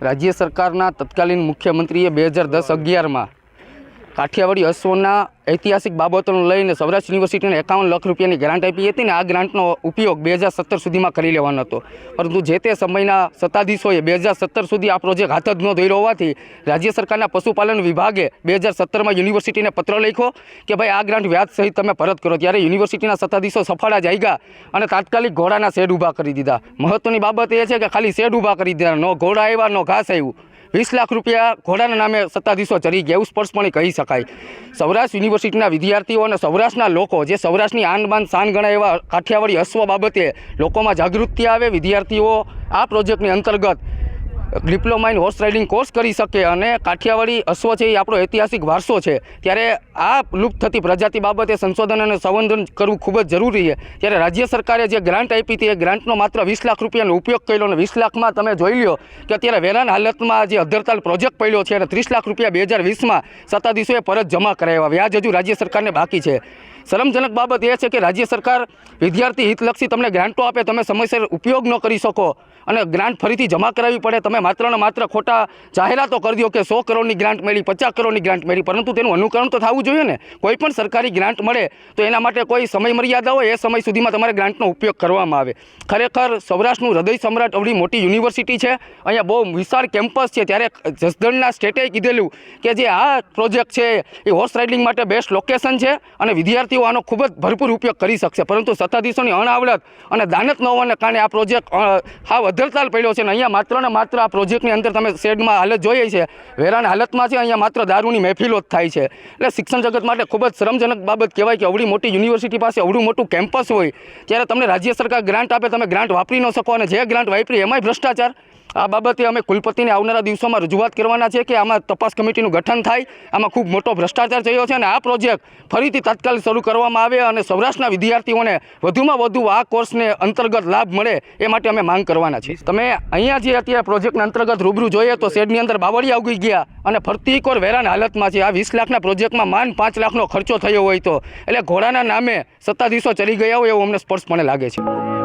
રાજ્ય સરકારના તત્કાલીન મુખ્યમંત્રીએ બે હજાર દસ અગિયારમાં કાઠિયાવાડી અશ્વના ઐતિહાસિક બાબતોને લઈને સૌરાષ્ટ્ર યુનિવર્સિટીને એકાવન લાખ રૂપિયાની ગ્રાન્ટ આપી હતી ને આ ગ્રાન્ટનો ઉપયોગ બે હજાર સત્તર સુધીમાં કરી લેવાનો હતો. પરંતુ જે તે સમયના સત્તાધીશોએ બે હજાર સત્તર સુધી આ પ્રોજેક્ટ હાથ જ ન ધોર્યો હોવાથી રાજ્ય સરકારના પશુપાલન વિભાગે બે હજાર સત્તરમાં યુનિવર્સિટીને પત્ર લખ્યો કે ભાઈ આ ગ્રાન્ટ વ્યાજ સહિત તમે પરત કરો. ત્યારે યુનિવર્સિટીના સત્તાધીશો સફાળા ગયા અને તાત્કાલિક ઘોડાના શેડ ઊભા કરી દીધા. મહત્વની બાબત એ છે કે ખાલી શેડ ઊભા કરી દીધા. નો ઘોડા આવ્યા, નો ઘાસ આવ્યું. વીસ લાખ રૂપિયા ઘોડાના નામે સત્તાધીશો ચરી ગયા એવું સ્પષ્ટપણે કહી શકાય. સૌરાષ્ટ્ર યુનિવર્સિટીના વિદ્યાર્થીઓ અને સૌરાષ્ટ્રના લોકો જે સૌરાષ્ટ્રની આનબાન શાન ગણાય એવા કાઠિયાવાડી અશ્વ બાબતે લોકોમાં જાગૃતિ આવે, વિદ્યાર્થીઓ આ પ્રોજેક્ટની અંતર્ગત diploma in horse riding course કરી શકે અને કાઠિયાવાડી અશ્વ છે એ આપણો ઐતિહાસિક વારસો છે. ત્યારે આ લુપ્ત થતી પ્રજાતિ બાબતે સંશોધન અને સંવર્ધન કરવું ખૂબ જ જરૂરી છે. ત્યારે રાજ્ય સરકારે જે ગ્રાન્ટ આપી હતી, એ ગ્રાન્ટનો માત્ર વીસ લાખ રૂપિયાનો ઉપયોગ કર્યો અને વીસ લાખમાં તમે જોઈ લો કે અત્યારે વેરાન હાલતમાં જે અધરતાલ પ્રોજેક્ટ પડ્યો છે અને ત્રીસ લાખ રૂપિયા બે હજાર વીસમાં સત્તાધીશોએ પરત જમા કરાવ્યા. વ્યાજ હજુ રાજ્ય સરકારને બાકી છે. શરમજનક બાબત એ છે કે રાજ્ય સરકાર વિદ્યાર્થી હિતલક્ષી તમને ગ્રાન્ટો આપે, તમે સમયસર ઉપયોગ ન કરી શકો અને ગ્રાન્ટ ફરીથી જમા કરાવવી પડે. તમે માત્ર ને માત્ર ખોટા જાહેરાતો કરી દો કે સો કરોડની ગ્રાન્ટ મળી, પચાસ કરોડની ગ્રાન્ટ મળી, પરંતુ તેનું અનુકરણ તો થવું જોઈએ ને. કોઈ પણ સરકારી ગ્રાન્ટ મળે તો એના માટે કોઈ સમય મર્યાદા હોય, એ સમય સુધીમાં તમારે ગ્રાન્ટનો ઉપયોગ કરવામાં આવે. ખરેખર સૌરાષ્ટ્રનું હૃદય સમ્રાટ અવળી મોટી યુનિવર્સિટી છે. અહીંયા બહુ વિશાળ કેમ્પસ છે. ત્યારે જસદણના સ્ટેટે કીધેલું કે જે આ પ્રોજેક્ટ છે, એ હોર્સ રાઇડિંગ માટે બેસ્ટ લોકેશન છે અને વિદ્યાર્થીઓ આનો ખૂબ જ ભરપૂર ઉપયોગ કરી શકશે. પરંતુ સત્તાધીશોની અણઆવડત અને દાનત ન હોવાને કારણે આ પ્રોજેક્ટ હાવ અધરતાલ પડ્યો છે અને અહીંયા માત્ર ને માત્ર આ પ્રોજેક્ટની અંદર તમે શેડમાં હાલત જોઈએ છે. વેરાન હાલતમાં છે, અહીંયા માત્ર દારૂની મહેફિલો જ થાય છે. એટલે શિક્ષણ જગત માટે ખૂબ જ શ્રમજનક બાબત કહેવાય કે અવડી મોટી યુનિવર્સિટી પાસે અવડું મોટું કેમ્પસ હોય. ત્યારે તમને રાજ્ય સરકાર ગ્રાન્ટ આપે, તમે ગ્રાન્ટ વાપરી ન શકો અને જે ગ્રાન્ટ વાપરી, એમાંય ભ્રષ્ટાચાર આ બાબતે અમે કુલપતિને આવનારા દિવસોમાં રજૂઆત કરવાના છે કે આમાં તપાસ કમિટીનું ગઠન થાય. આમાં ખૂબ મોટો ભ્રષ્ટાચાર થયો છે અને આ પ્રોજેક્ટ ફરીથી તાત્કાલિક શરૂ કરવામાં આવે અને સૌરાષ્ટ્રના વિદ્યાર્થીઓને વધુમાં વધુ આ કોર્સને અંતર્ગત લાભ મળે એ માટે અમે માંગ કરવાના છીએ. તમે અહીંયા જે અત્યારે પ્રોજેક્ટના અંતર્ગત રૂબરૂ જોઈએ તો શેડની અંદર બાવળિયા ઉગી ગયા અને ફરતી કોર વેરાન હાલતમાં છે. આ વીસ લાખના પ્રોજેક્ટમાં માન પાંચ લાખનો ખર્ચો થયો હોય તો. એટલે ઘોડાના નામે સત્તાધીશો ચડી ગયા હોય એવું અમને સ્પષ્ટપણે લાગે છે.